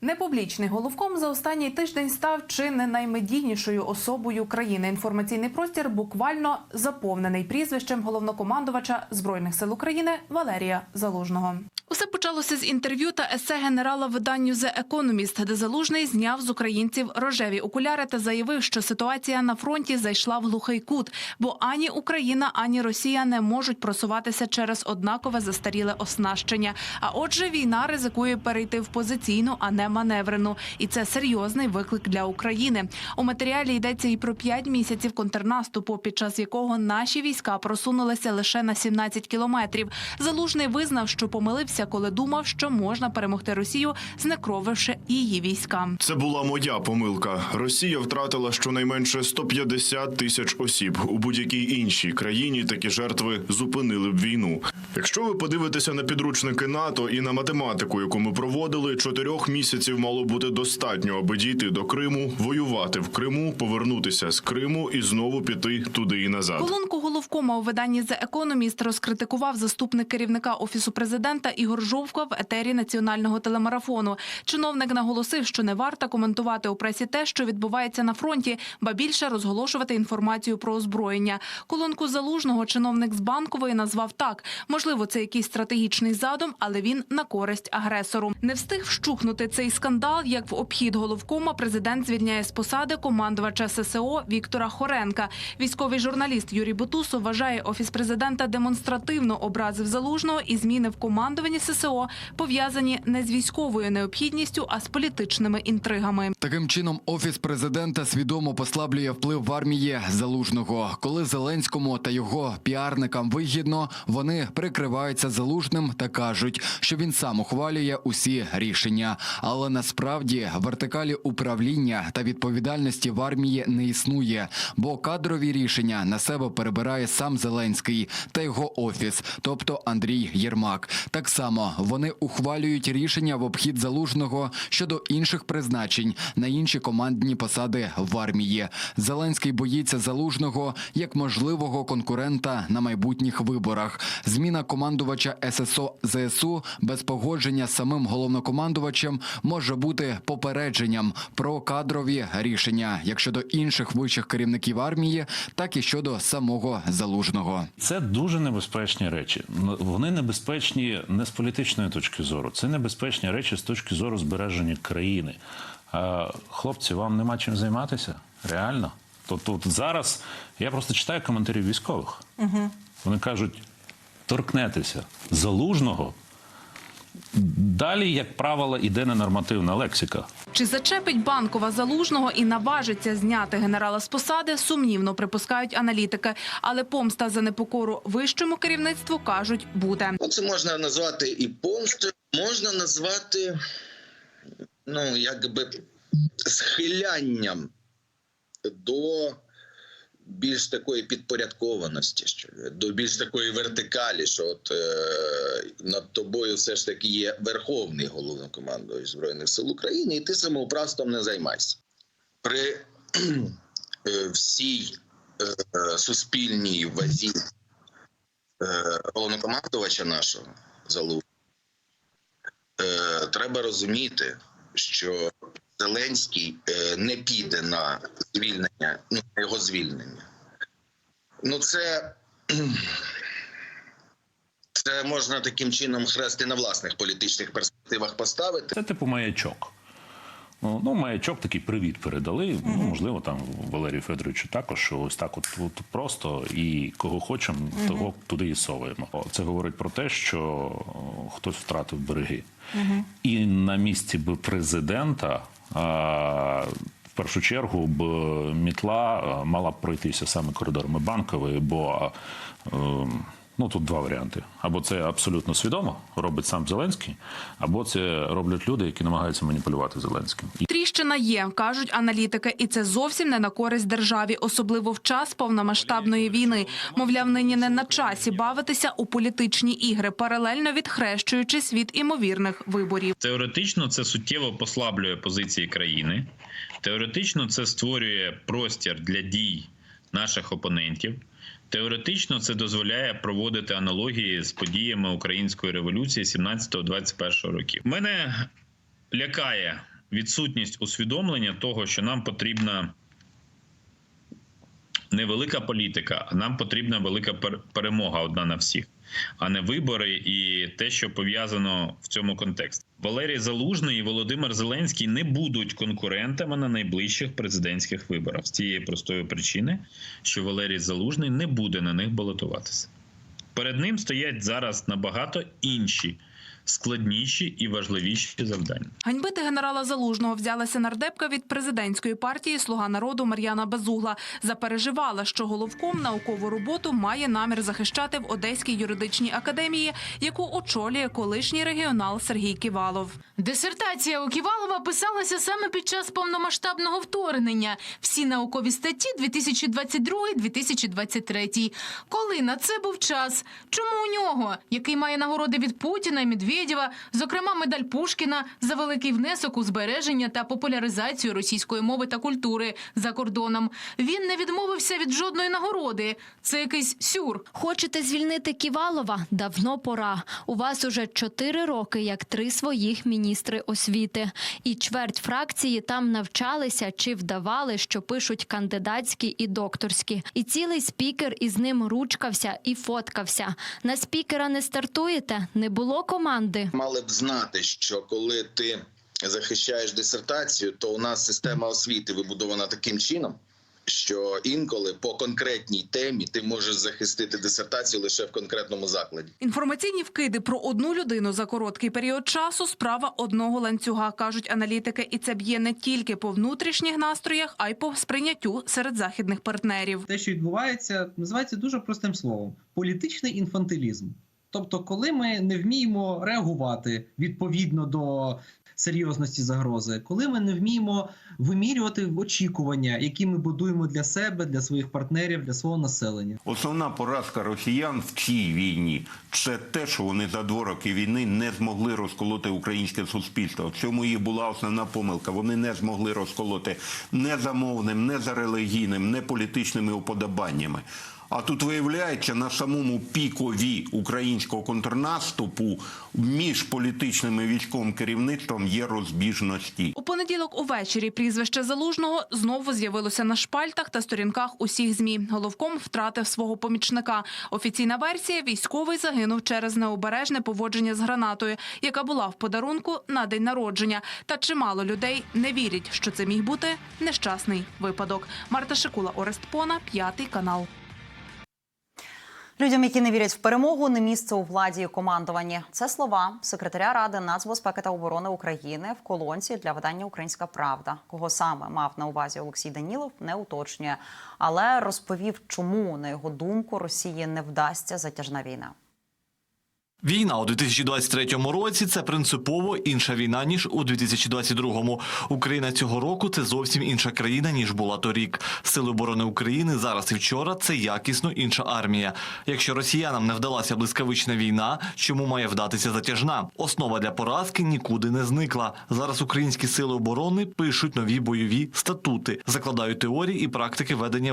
Непублічний головком за останній тиждень став чи не наймедійнішою особою країни. Інформаційний простір буквально заповнений прізвищем головнокомандувача збройних сил України Валерія Залужного. Усе почалося з інтерв'ю та есе генерала виданню The Economist, де Залужний зняв з українців рожеві окуляри та заявив, що ситуація на фронті зайшла в глухий кут, бо ані Україна, ані Росія не можуть просуватися через однакове застаріле оснащення. А отже, війна ризикує перейти в позиційну, а не маневрену. І це серйозний виклик для України. У матеріалі йдеться і про п'ять місяців контрнаступу, під час якого наші війська просунулися лише на 17 кілометрів. Залужний визнав, що помилився, коли думав, що можна перемогти Росію, знекровивши її війська. Це була моя помилка. Росія втратила щонайменше 150 тисяч осіб. У будь-якій іншій країні такі жертви зупинили б війну. Якщо ви подивитеся на підручники НАТО і на математику, яку ми проводили, чотирьох місяців мало бути достатньо, аби дійти до Криму, воювати в Криму, повернутися з Криму і знову піти туди і назад. Колонку головкома у виданні The Economist розкритикував заступник керівника офісу президента Ігор Жовко в етері національного телемарафону. Чиновник наголосив, що не варто коментувати у пресі те, що відбувається на фронті, ба більше розголошувати інформацію про озброєння. Колонку залужного чиновник з банкової назвав так: можливо, це якийсь стратегічний задум, але він на користь агресору. Не встиг вщухнути цей скандал, як в обхід головкома президент звільняє з посади командувача ССО Віктора Хоренка. Військовий журналіст Юрій Бутусов вважає, офіс президента демонстративно образив залужного і зміни в командуванні ССО пов'язані не з військовою необхідністю, а з політичними інтригами. Таким чином, офіс президента свідомо послаблює вплив в армії залужного. Коли Зеленському та його піарникам вигідно, вони прикриваються залужним та кажуть, що він сам ухвалює усі рішення. Але насправді вертикалі управління та відповідальності в армії не існує, бо кадрові рішення на себе перебирає сам Зеленський та його офіс, тобто Андрій Єрмак. Так само вони ухвалюють рішення в обхід залужного щодо інших призначень на інші командні посади в армії. Зеленський боїться залужного як можливого конкурента на майбутніх виборах. Зміна командувача ССО ЗСУ без погодження з самим головнокомандувачем може бути попередженням про кадрові рішення, як щодо інших вищих керівників армії, так і щодо самого залужного. Це дуже небезпечні речі. Вони небезпечні не політичної точки зору. Це небезпечні речі з точки зору збереження країни. Хлопці, вам нема чим займатися? Реально? Тобто от зараз я просто читаю коментарі військових. Угу. Вони кажуть: торкнетеся залужного. Далі, як правило, іде ненормативна лексика. Чи зачепить банкова залужного і наважиться зняти генерала з посади? Сумнівно припускають аналітики. Але помста за непокору вищому керівництву кажуть буде. Це можна назвати і помстою, можна назвати, ну, якби схилянням до більш такої підпорядкованості, що до більш такої вертикалі, що от е, над тобою все ж таки є верховний головнокомандувач Збройних сил України, і ти самоуправством не займайся. При е, всій е, суспільній вазі е, головнокомандувача нашого залу е, треба розуміти, що Зеленський е, не піде на звільнення, ну на його звільнення. Ну, це, це можна таким чином хрести на власних політичних перспективах поставити. Це типу маячок. Ну, ну, маячок такий привіт передали. Ну, можливо, там Валерію Федоровичу також, що ось так от, от просто і кого хочемо, того туди і совуємо. Це говорить про те, що хтось втратив береги. І на місці би президента. В першу чергу б мітла мала б пройтися саме коридорами банкової, бо ем, ну тут два варіанти: або це абсолютно свідомо робить сам Зеленський, або це роблять люди, які намагаються маніпулювати Зеленським. Тріщина є, кажуть аналітики, і це зовсім не на користь державі, особливо в час повномасштабної війни. Мовляв, нині не на часі бавитися у політичні ігри, паралельно відхрещуючись від імовірних виборів. Теоретично це суттєво послаблює позиції країни. Теоретично це створює простір для дій наших опонентів. Теоретично це дозволяє проводити аналогії з подіями української революції 17-21 років. Мене лякає відсутність усвідомлення того, що нам потрібна не велика політика, нам потрібна велика перемога одна на всіх, а не вибори і те, що пов'язано в цьому контексті. Валерій Залужний і Володимир Зеленський не будуть конкурентами на найближчих президентських виборах з тієї простої причини, що Валерій Залужний не буде на них балотуватися. Перед ним стоять зараз набагато інші складніші і важливіші завдання. Ганьбити генерала Залужного взялася нардепка від президентської партії Слуга народу Мар'яна Безугла. Запереживала, що головком наукову роботу має намір захищати в Одеській юридичній академії, яку очолює колишній регіонал Сергій Ківалов. Дисертація у Ківалова писалася саме під час повномасштабного вторгнення. Всі наукові статті 2022-2023. Коли на це був час? Чому у нього, який має нагороди від Путіна і Медведєва, зокрема медаль Пушкіна за великий внесок у збереження та популяризацію російської мови та культури за кордоном, він не відмовився від жодної нагороди. Це якийсь сюр. Хочете звільнити Ківалова? Давно пора. У вас уже чотири роки, як три своїх міністри освіти. І чверть фракції там навчалися чи вдавали, що пишуть кандидатські і докторські. І цілий спікер із ним ручкався і фоткався. На спікера не стартуєте? Не було команди. Мали б знати, що коли ти захищаєш дисертацію, то у нас система освіти вибудована таким чином, що інколи по конкретній темі ти можеш захистити дисертацію лише в конкретному закладі. Інформаційні вкиди про одну людину за короткий період часу справа одного ланцюга, кажуть аналітики, і це б'є не тільки по внутрішніх настроях, а й по сприйняттю серед західних партнерів. те, що відбувається, називається дуже простим словом: політичний інфантилізм. Тобто, коли ми не вміємо реагувати відповідно до серйозності загрози, коли ми не вміємо вимірювати очікування, які ми будуємо для себе, для своїх партнерів, для свого населення. Основна поразка росіян в цій війні це те, що вони за два роки війни не змогли розколоти українське суспільство. В цьому їх була основна помилка. Вони не змогли розколоти не за мовним, не за релігійним, не політичними уподобаннями. А тут виявляється на самому пікові українського контрнаступу між політичним і військовим керівництвом є розбіжності. У понеділок увечері прізвище залужного знову з'явилося на шпальтах та сторінках усіх змі. Головком втратив свого помічника. Офіційна версія: військовий загинув через необережне поводження з гранатою, яка була в подарунку на день народження. Та чимало людей не вірять, що це міг бути нещасний випадок. Марта Шикула, Орест Пона, п'ятий канал. Людям, які не вірять в перемогу, не місце у владі і командуванні. Це слова секретаря ради нацбезпеки та оборони України в колонці для видання Українська Правда. Кого саме мав на увазі Олексій Данілов, не уточнює, але розповів, чому на його думку Росії не вдасться затяжна війна. Війна у 2023 році це принципово інша війна ніж у 2022. Україна цього року це зовсім інша країна ніж була торік. Сили оборони України зараз і вчора це якісно інша армія. Якщо росіянам не вдалася блискавична війна, чому має вдатися затяжна? Основа для поразки нікуди не зникла. Зараз українські сили оборони пишуть нові бойові статути, закладають теорії і практики ведення